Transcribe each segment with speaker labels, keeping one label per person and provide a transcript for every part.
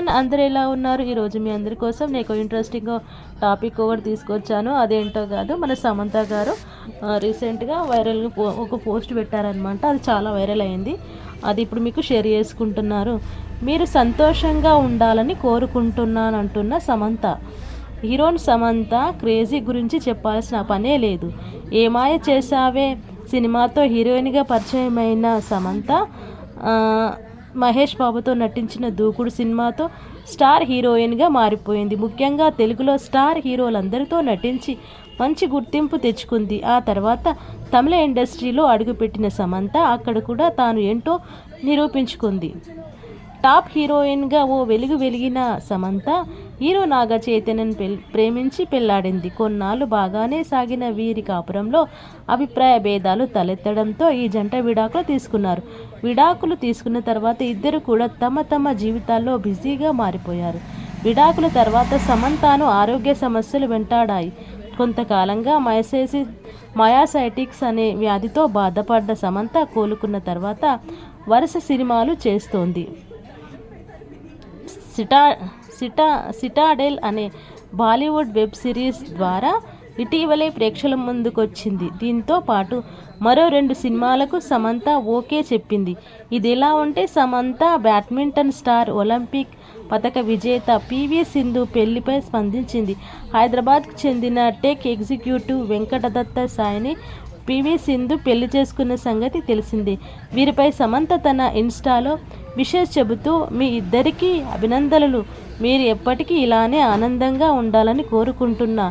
Speaker 1: Everyone అందరూ ఎలా ఉన్నారు? ఈరోజు మీ అందరి కోసం నేను ఇంట్రెస్టింగ్ టాపిక్ ఒకటి తీసుకొచ్చాను. అదేంటో కాదు మన సమంత గారు రీసెంట్గా వైరల్గా ఒక పోస్ట్ పెట్టారనమాట అది చాలా వైరల్ అయింది. అది ఇప్పుడు మీకు షేర్ చేసుకుంటున్నారు. మీరు సంతోషంగా ఉండాలని కోరుకుంటున్నాను అంటున్న సమంత. హీరోయిన్ సమంత క్రేజీ గురించి చెప్పాల్సిన పనే లేదు. ఏమాయ చేసావే సినిమాతో హీరోయిన్గా పరిచయమైన సమంత మహేష్ బాబుతో నటించిన దూకుడు సినిమాతో స్టార్ హీరోయిన్గా మారిపోయింది. ముఖ్యంగా తెలుగులో స్టార్ హీరోలందరితో నటించి మంచి గుర్తింపు తెచ్చుకుంది. ఆ తర్వాత తమిళ ఇండస్ట్రీలో అడుగుపెట్టిన సమంత అక్కడ కూడా తాను ఏంటో నిరూపించుకుంది. టాప్ హీరోయిన్గా ఓ వెలుగు వెలిగిన సమంత హీరో నాగ చైతన్యను ప్రేమించి పెళ్ళాడింది. కొన్నాళ్ళు బాగానే సాగిన వీరి కాపురంలో అభిప్రాయ భేదాలు తలెత్తడంతో ఈ జంట విడాకులు తీసుకున్నారు. విడాకులు తీసుకున్న తర్వాత ఇద్దరు కూడా తమ తమ జీవితాల్లో బిజీగా మారిపోయారు. విడాకుల తర్వాత సమంతాను ఆరోగ్య సమస్యలు వెంటాడాయి. కొంతకాలంగా మయసేసి మయాసైటిక్స్ అనే వ్యాధితో బాధపడ్డ సమంత కోలుకున్న తర్వాత వరుస సినిమాలు చేస్తోంది. సిటా సిటా సిటాడెల్ అనే బాలీవుడ్ వెబ్ సిరీస్ ద్వారా ఇటీవలే ప్రేక్షకుల ముందుకొచ్చింది. దీంతో పాటు మరో రెండు సినిమాలకు సమంత ఓకే చెప్పింది. ఇది ఎలా ఉంటే సమంత బ్యాడ్మింటన్ స్టార్ ఒలింపిక్ పథక విజేత పివి సింధు పెళ్ళిపై స్పందించింది. హైదరాబాద్కు చెందిన టెక్ ఎగ్జిక్యూటివ్ వెంకటదత్త సాయిని పివి సింధు పెళ్ళి చేసుకున్న సంగతి తెలిసిందే. వీరిపై సమంత తన ఇన్స్టాలో విషెస్ చెబుతూ మీ ఇద్దరికీ అభినందనలు. మీరు ఎప్పటికీ ఇలానే ఆనందంగా ఉండాలని కోరుకుంటున్నా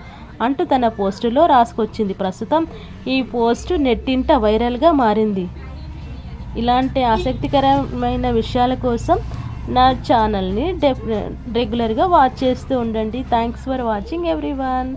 Speaker 1: అంటూ తన పోస్టులో రాసుకొచ్చింది. ప్రస్తుతం ఈ పోస్టు నెట్టింట వైరల్గా మారింది. ఇలాంటి ఆసక్తికరమైన విషయాల కోసం నా ఛానల్ని డెఫ్ రెగ్యులర్గా వాచ్ చేస్తూ ఉండండి. Thanks for watching everyone.